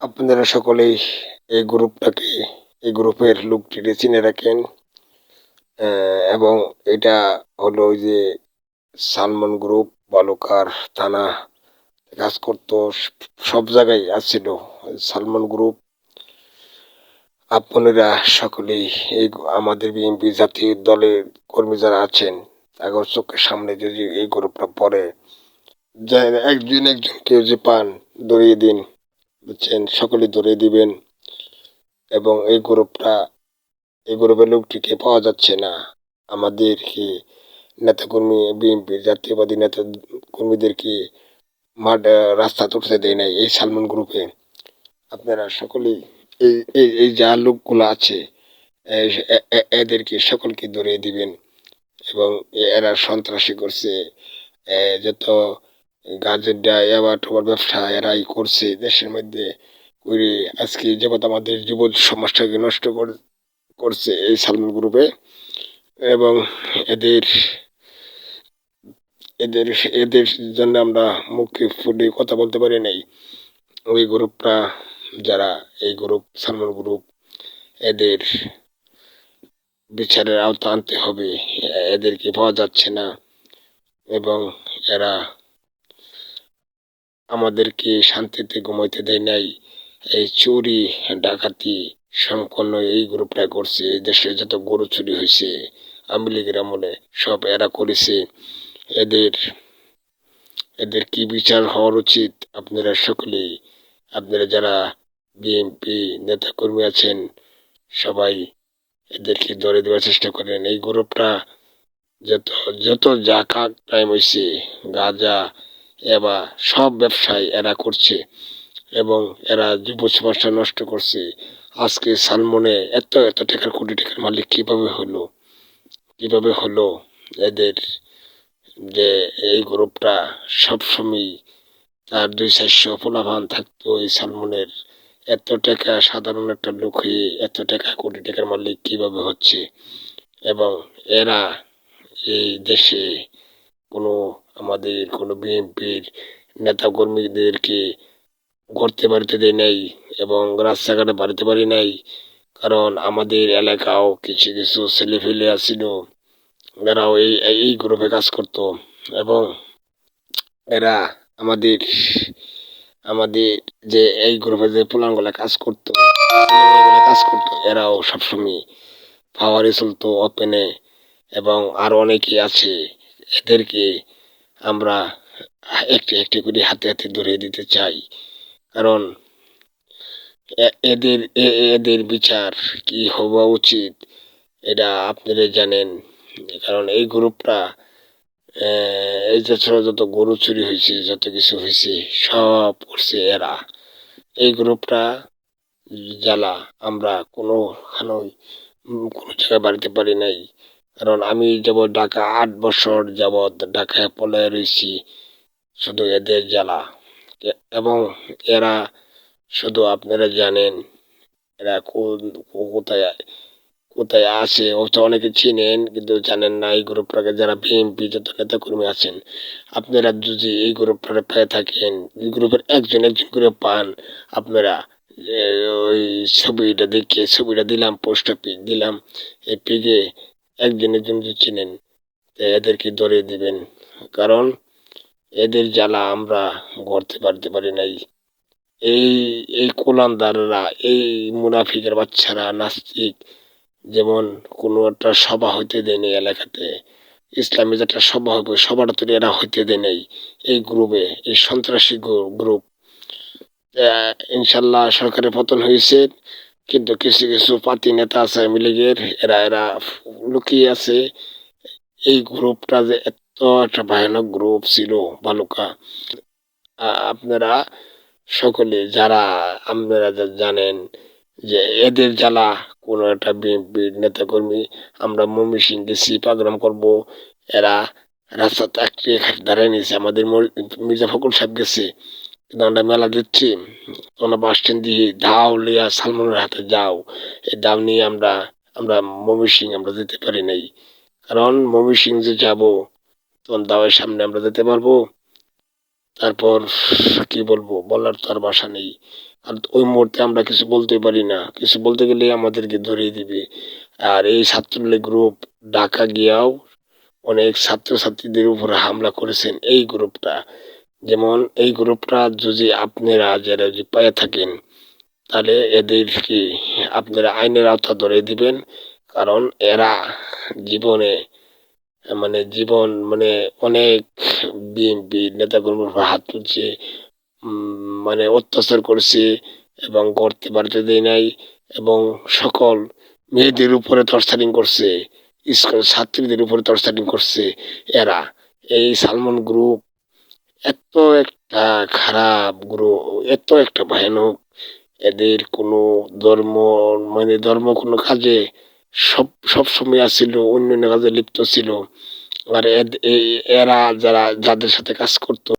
আপনারা সকলেই এই গ্রুপটাকে, এই গ্রুপের লোকটিকে চিনে রাখেন। এবং এটা হলো ওই যে সালমন গ্রুপ, বালুকার থানা কাজ করতো, সব জায়গায় আসছিল সালমন গ্রুপ। আপনারা সকলেই এই আমাদের বিএনপি জাতীয় দলের কর্মী যারা আছেন তাদের চোখের সামনে যদি এই গ্রুপটা পড়ে একজন একজন কেউ যে পান, ধরিয়ে দিন। বুঝছেন? সকলে ধরিয়ে দিবেন এবং এই গ্রুপটা, এই গ্রুপের লোকটিকে পাওয়া যাচ্ছে না। আমাদেরকে নেতাকর্মী, বিএনপি, জাতীয়বাদী নেতা কর্মীদেরকে মাঠ রাস্তা তুলতে দেয় নাই এই সালমান গ্রুপে। আপনারা সকলেই এই এই এই যা লোকগুলো আছে এদেরকে সকলকে ধরিয়ে দিবেন এবং এরা সন্ত্রাসী করছে যত ডায় আবার তোমার ব্যবসা এরাই করছে দেশের মধ্যে করে আজকে যেমন আমাদের যুব সমাজটাকে নষ্ট কর- করছে এই সালমান গ্রুপে এবং এদের এদের এদের জন্য আমরা মুখে ফুটে কথা বলতে পারি নাই। ওই গ্রুপটা যারা, এই গ্রুপ সালমান গ্রুপ এদের বিচারের আওতা আনতে হবে এদেরকে পাওয়া যাচ্ছে না এবং এরা আমাদেরকে শান্তিতে ঘুমাইতে দেয় নাই। এই চুরি, ডাকাতি সম্পন্ন এই গ্রুপটা করছে, এই দেশে যত গরু চুরি হয়েছে আওয়ামী লীগের আমলে সব এরা করেছে। এদের এদের কি বিচার হওয়ার উচিত? আপনারা সকলেই, আপনারা যারা বিএনপি নেতাকর্মী আছেন, সবাই এদেরকে ধরে দেওয়ার চেষ্টা করেন। এই গ্রুপটা যত যত যা কাক টাইম হয়েছে গাঁজা এবা সব ব্যবসায় এরা করছে এবং এরা যুব সমাজটা নষ্ট করছে। আজকে সালমনে এত এত টাকার, কোটি টাকার মালিক কীভাবে হলো? কীভাবে হলো? এদের যে এই গ্রুপটা সবসময় তার দুই চারশো পোলাভান থাকতো এই সালমনের এত টাকা সাধারণ একটা লোক হয়ে এত টাকা, কোটি টাকার মালিক কীভাবে হচ্ছে? এবং এরা এই দেশে কোনো আমাদের, কোনো বিএনপির নেতাকর্মীদেরকে ঘুরতে বাড়িতে দেয় নাই এবং রাস্তাঘাটে বাড়িতে পারি নাই। কারণ আমাদের এলাকাও কিছু কিছু ছেলে ফেলে আসছিল এরাও এই এই গ্রুপে কাজ করতো এবং এরা আমাদের আমাদের যে এই গ্রুপে যে পোলানগুলা কাজ করতো কাজ করতো, এরাও সবসময় পাওয়ারে চলতো ওপেনে এবং আরও অনেকে আছে। এদেরকে আমরা একটি একটি করে হাতে হাতে ধরিয়ে দিতে চাই। কারণ এদের এদের বিচার কি হওয়া উচিত, এটা আপনারা জানেন। কারণ এই গ্রুপটা এই যে যত গরু চুরি হয়েছে, যত কিছু হয়েছে, সব করছে এরা। এই গ্রুপটা জ্বালা, আমরা কোনো কোনো জায়গায় বাড়িতে পারি নাই। কারণ আমি যাব ঢাকা আট বছর যাবৎ ঢাকায় পলায় রয়েছি শুধু এদের জ্বালা। এবং এরা শুধু আপনারা জানেন, এরা কোথায় কোথায় আছে, অবশ্য অনেকে চিনেন, কিন্তু জানেন না এই গ্রুপটাকে যারা বিএনপি যত নেতা কর্মী আছেন। আপনারা যদি এই গ্রুপটা পেয়ে থাকেন, এই গ্রুপের একজন একজন করে পান, আপনারা ওই ছবিটা দেখে, ছবিটা দিলাম পোস্টটা পিক দিলাম এই পিকে একজন একজন যদি চিনেন এদেরকে ধরে দিবেন। কারণ এদের জ্বালা আমরা গড়তে পারতে পারি নাই। এই এই কোলান্দাররা, এই মুনাফিকের বাচ্চারা, নাস্তিক, যেমন কোনো একটা সভা হইতে দেয়নি এলাকাতে, ইসলামী যেটা সভা হবে সবার তো এরা হইতে দেয় নাই এই গ্রুপে এই সন্ত্রাসী গ্রুপ ইনশাল্লাহ সরকারের পতন হয়েছে। কিন্তু কিছু কিছু পাতি নেতা আছে আওয়ামী লীগের এরা এরা লুকিয়ে আছে এই গ্রুপটা যে এত একটা ভয়ানক গ্রুপ ছিল বালুকা আপনারা সকলে যারা আপনারা যা জানেন যে এদের জ্বালা কোনো একটা বিএনপির নেতাকর্মী আমরা মমি সিং গেছি প্রোগ্রাম করব এরা রাস্তা চাকরি দাঁড়ায় নিয়েছে আমাদের মর- মির্জা ফখরুল সাহেব গেছে আমরা মেলা দিচ্ছি, তোমরা বাস স্ট্যান্ড দিয়ে দাও, লিয়া সালমানের হাতে যাও এই দাও নিয়ে আমরা আমরা মমি সিং আমরা যেতে পারি নাই। কারণ মমি সিং যে যাব, তখন দাওয়ের সামনে আমরা যেতে পারব। তারপর কি বলব, বলার তো আর বাসা নেই। আর ওই মুহূর্তে আমরা কিছু বলতে পারি না। কিছু বলতে গেলে আমাদেরকে ধরিয়ে দিবে। আর এই ছাত্রলীগ গ্রুপ ঢাকা গিয়াও অনেক ছাত্রছাত্রীদের উপরে হামলা করেছেন এই গ্রুপটা যেমন এই গ্রুপটা যদি আপনারা যারা যদি পায়ে থাকেন, তাহলে এদেরকে আপনারা আইনের আওতা ধরে দিবেন। কারণ এরা জীবনে মানে জীবন মানে অনেক বিএনপি নেতাকর্মীর হাত তুলছে মানে অত্যাচার করছে এবং করতে পারতে দেয় নাই এবং সকল মেয়েদের উপরে টর্চারিং করছে স্কুল ছাত্রীদের উপরে টর্চারিং করছে এরা। এই সালমন গ্রুপ এত একটা খারাপ গুরু, এত একটা ভয়ানক এদের কোনো ধর্ম মানে ধর্ম কোনো কাজে সব সব সময় আসছিল অন্য অন্য কাজে লিপ্ত ছিল। আর এরা যারা, যাদের সাথে কাজ করতো